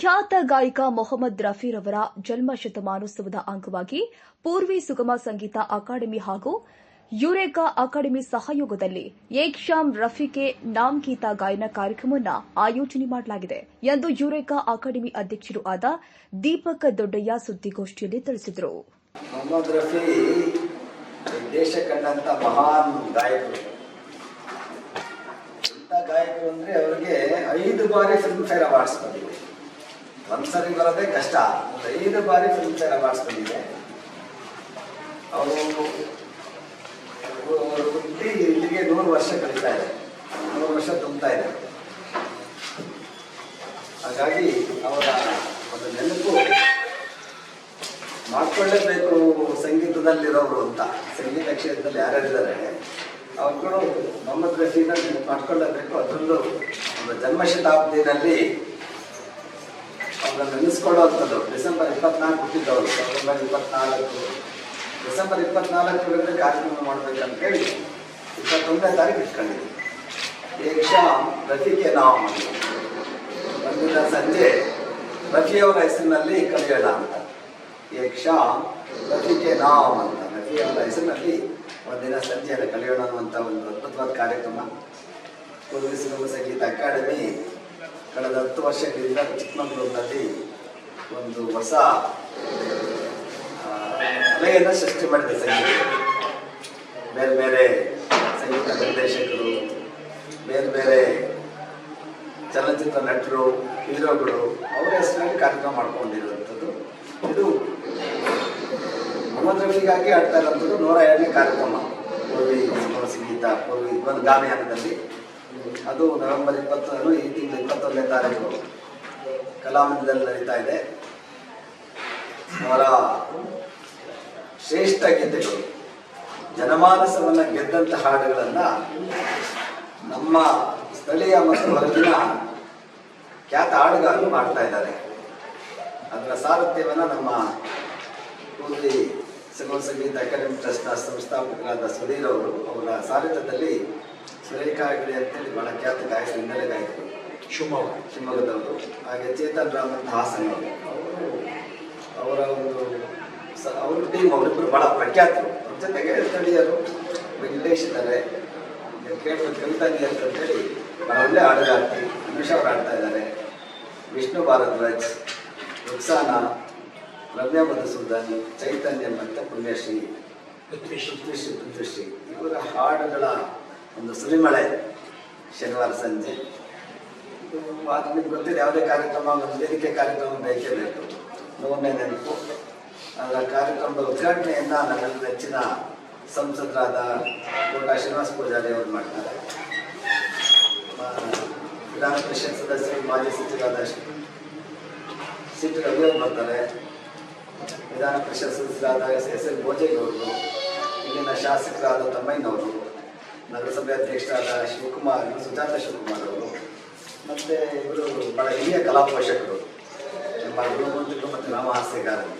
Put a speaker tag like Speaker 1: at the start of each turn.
Speaker 1: ಖ್ಯಾತ ಗಾಯಕ ಮೊಹಮ್ಮದ್ ರಫೀರವರ ಜನ್ಮ ಶತಮಾನೋತ್ಸವದ ಅಂಗವಾಗಿ ಪೂರ್ವಿ ಸುಗಮ ಸಂಗೀತ ಅಕಾಡೆಮಿ ಹಾಗೂ ಯುರೇಕಾ ಅಕಾಡೆಮಿ ಸಹಯೋಗದಲ್ಲಿ ಏಕ್ ಶಾಮ್ ರಫಿಕೆ ನಾಮ್ ಗೀತ ಗಾಯನ ಕಾರ್ಯಕ್ರಮವನ್ನು ಆಯೋಜನೆ ಮಾಡಲಾಗಿದೆ ಎಂದು ಯುರೇಕಾ ಅಕಾಡೆಮಿ ಅಧ್ಯಕ್ಷರು ಆದ ದೀಪಕ್ ದೊಡ್ಡಯ್ಯ ಸುದ್ದಿಗೋಷ್ಠಿಯಲ್ಲಿ ತಿಳಿಸಿದರು.
Speaker 2: ಮೊಹಮ್ಮದ್ ರಫಿ ದೇಶ ಕಂಡಂತ ಮಹಾನ್ ಗಾಯಕರು. ಅಂದ್ರೆ ಅವರಿಗೆ ಐದು ಬಾರಿ ಫಿಲ್ಮ್ ಫೇರ್ ಅವಾರ್ಡ್ಸ್ ಬಂದಿದೆ. ಒಂದ್ಸರಿ ಬರೋದೇ ಕಷ್ಟ ಐದು ಬಾರಿ ಫಿಲ್ಮ್ ಫೇರ್ ಅವಾರ್ಡ್ಸ್ ಬಂದಿದೆ ಅವರು ಅವರು ಹುಟ್ಟಿ ಇಲ್ಲಿಗೆ ನೂರು ವರ್ಷ ಕಳೀತಾ ಇದೆ. ನೂರು ವರ್ಷ ತುಂಬ್ತಾ ಇದೆ. ಹಾಗಾಗಿ ಅವರ ಒಂದು ನೆನಪು ಮಾಡ್ಕೊಳ್ಳೇಬೇಕು ಸಂಗೀತದಲ್ಲಿರೋರು ಅಂತ. ಸಂಗೀತ ಕ್ಷೇತ್ರದಲ್ಲಿ ಯಾರ್ಯಾರಿದ್ದಾರೆ? ಅವ್ರುಗಳು ಮೊಹಮ್ಮದ್ ರಫೀನ ಮಾಡ್ಕೊಳ್ಳೇಬೇಕು. ಅದರಲ್ಲೂ ಒಂದು ಜನ್ಮ ಶತಾಬ್ದಿನಲ್ಲಿ ಅವ್ರನ್ನ ನೆನೆಸ್ಕೊಳ್ಳುವಂಥದ್ದು ಡಿಸೆಂಬರ್ ಇಪ್ಪತ್ನಾಲ್ಕು ಹುಟ್ಟಿದ್ದವರು ಸೆಪ್ಟೆಂಬರ್ ಇಪ್ಪತ್ನಾಲ್ಕು. ಡಿಸೆಂಬರ್ ಇಪ್ಪತ್ನಾಲ್ಕರಲ್ಲಿ ಕಾರ್ಯಕ್ರಮ ಮಾಡ್ಬೇಕಂತ ಹೇಳಿ ಇಪ್ಪತ್ತೊಂದನೇ ತಾರೀಕು ಇಟ್ಕೊಂಡಿದ್ವಿ ಏಕ್ಷಾ ರಫಿಕೆ ನಾವು ಒಂದಿನ ಸಂಜೆ ರಫಿಯವರ ಹೆಸರಿನಲ್ಲಿ ಕಲಿಯೋಣ ಅಂತ. ಎಕ್ಸಾಮ್ ರಫಿಕೆ ನಾವು ಅಂತ. ರಫಿಯವರ ಹೆಸರಿನಲ್ಲಿ ಒಂದಿನ ಸಂಜೆಯನ್ನು ಕಲಿಯೋಣ ಅನ್ನುವಂಥ ಒಂದು ಅದ್ಭುತವಾದ ಕಾರ್ಯಕ್ರಮ. ಸುಗಮ ಸಂಗೀತ ಅಕಾಡೆಮಿ ಕಳೆದ ಹತ್ತು ವರ್ಷಗಳಿಂದ ಚಿಕ್ಕಮಗಳೂರಿನಲ್ಲಿ ಒಂದು ಹೊಸ ಅಲೆಯನ್ನು ಸೃಷ್ಟಿ ಮಾಡಿದೆ ಸಂಗೀತ. ಬೇರೆ ಬೇರೆ ಸಂಗೀತ ನಿರ್ದೇಶಕರು, ಬೇರೆ ಬೇರೆ ಚಲನಚಿತ್ರ ನಟರು, ಹೀರೋಗಳು, ಅವರ ಹೆಸರಲ್ಲಿ ಕಾರ್ಯಕ್ರಮ ಮಾಡ್ಕೊಂಡಿರುವಂಥದ್ದು. ಇದು ಮೊಹಮ್ಮದ್ ರಫಿಗಾಗಿ ಆಡ್ತಾ ಇರುವಂಥದ್ದು ನೂರ ಎರಡನೇ ಕಾರ್ಯಕ್ರಮ. ಪೂರ್ವಿ ಸಂಗೀತ, ಪೂರ್ವಿ ಒಂದು ಗಾಮಿಯಾನದಲ್ಲಿ. ಅದು ನವೆಂಬರ್ ಇಪ್ಪತ್ತನ್ನು ಈ ತಿಂಗಳ ಇಪ್ಪತ್ತೊಂದನೇ ತಾರೀಕು ಕಲಾಮಂದಿರದಲ್ಲಿ ನಡೀತಾ ಇದೆ. ಅವರ ಶ್ರೇಷ್ಠ ಗೀತೆಗಳು, ಜನಮಾನಸವನ್ನು ಗೆದ್ದಂಥ ಹಾಡುಗಳನ್ನು ನಮ್ಮ ಸ್ಥಳೀಯ ಮತ್ತು ಹೊರಗಿನ ಖ್ಯಾತ ಹಾಡುಗಾರರು ಮಾಡ್ತಾ ಇದ್ದಾರೆ. ಅದರ ಸಾರಥ್ಯವನ್ನು ನಮ್ಮ ಕೂಲಿ ಸುಗಮ ಸಂಗೀತ ಅಕಾಡೆಮಿ ಟ್ರಸ್ಟ್ನ ಸಂಸ್ಥಾಪಕರಾದ ಸುಧೀರ್ ಅವರು ಅವರ ಸಾರಥ್ಯದಲ್ಲಿ ಸುರೇಖಾ ಹೆಗಡೆ ಅಂತೇಳಿ ಬಹಳ ಖ್ಯಾತ ಗಾಯಕರು ಹಿನ್ನೆಲೆ ಗಾಯಕರು. ಶಿವಮೊಗ್ಗ ಶಿವಮೊಗ್ಗದವರು. ಹಾಗೆ ಚೇತನ್ ರಾಮ್ ಅಂತ ಹಾಸನ ಅವರು. ಅವರು ಒಂದು ಸ ಅವ್ರ ಟೀಮ್ ಅವರಿಬ್ಬರು ಬಹಳ ಪ್ರಖ್ಯಾತರು. ಅವ್ರ ಜೊತೆಗೆ ಸ್ಥಳೀಯರು ವೆಂಕಟೇಶ್ ಇದ್ದಾರೆ ಇದೆ ಕವಿತಾನಿ ಅಂತೇಳಿ ಬಹಳ ಒಳ್ಳೆ ಹಾಡುಗಾರ್ತಿ ಅನುಷ್ ಅವರು ಆಡ್ತಾ ಇದ್ದಾರೆ. ವಿಷ್ಣು ಭಾರದ್ವಾಜ್ ರುಕ್ಸಾನ ರಮ್ಯಾ ಮಧುಸೂದನ್ ಚೈತನ್ಯ ಮತ್ತು ಪುಣ್ಯಶ್ರೀ. ಪೃಥ್ವಿಶ್ರೀ ಪೃಥ್ವಿಶ್ರೀ ಇವರ ಹಾಡುಗಳ ಒಂದು ಸುರಿಮಳೆ ಶನಿವಾರ ಸಂಜೆ. ಅದು ನಿಮ್ಗೆ ಗೊತ್ತಿಲ್ಲ ಯಾವುದೇ ಕಾರ್ಯಕ್ರಮ, ಒಂದು ವೇದಿಕೆ ಕಾರ್ಯಕ್ರಮ ಬೇಕೇ ಬೇಕು. ನೂರನೇ ನೆನಪು. ಅದರ ಕಾರ್ಯಕ್ರಮದ ಉದ್ಘಾಟನೆಯನ್ನ ನನ್ನ ನೆಚ್ಚಿನ ಸಂಸದರಾದ ಕೋಟ ಶ್ರೀನಿವಾಸ ಪೂಜಾರಿ ಅವರು ಮಾಡ್ತಾರೆ. ವಿಧಾನ ಪರಿಷತ್ ಸದಸ್ಯರು, ಮಾಜಿ ಸಚಿವರಾದ ಸಿಟಿ ರವಿ ಅವರು ಬರ್ತಾರೆ ವಿಧಾನ ಪರಿಷತ್ ಸದಸ್ಯರಾದ ಎಸ್ ಎಸ್ ಎಲ್ ಭೋಜೇಗೌಡರು, ಇಲ್ಲಿನ ಶಾಸಕರಾದ ತಮ್ಮಯ್ಯನವರು. ನಗರಸಭೆ ಅಧ್ಯಕ್ಷರಾದ ಶಿವಕುಮಾರ್ ಸುಜಾತ ಶಿವಕುಮಾರ್ ಅವರು, ಮತ್ತು ಇವರು ಬಹಳ ಹಿರಿಯ ಕಲಾ ಪೋಷಕರು ನಮ್ಮ ಗೃಹಮಂತ್ರಿಗಳು ಮತ್ತು ನಾಮಹಾಸ್ಯಗಾರರು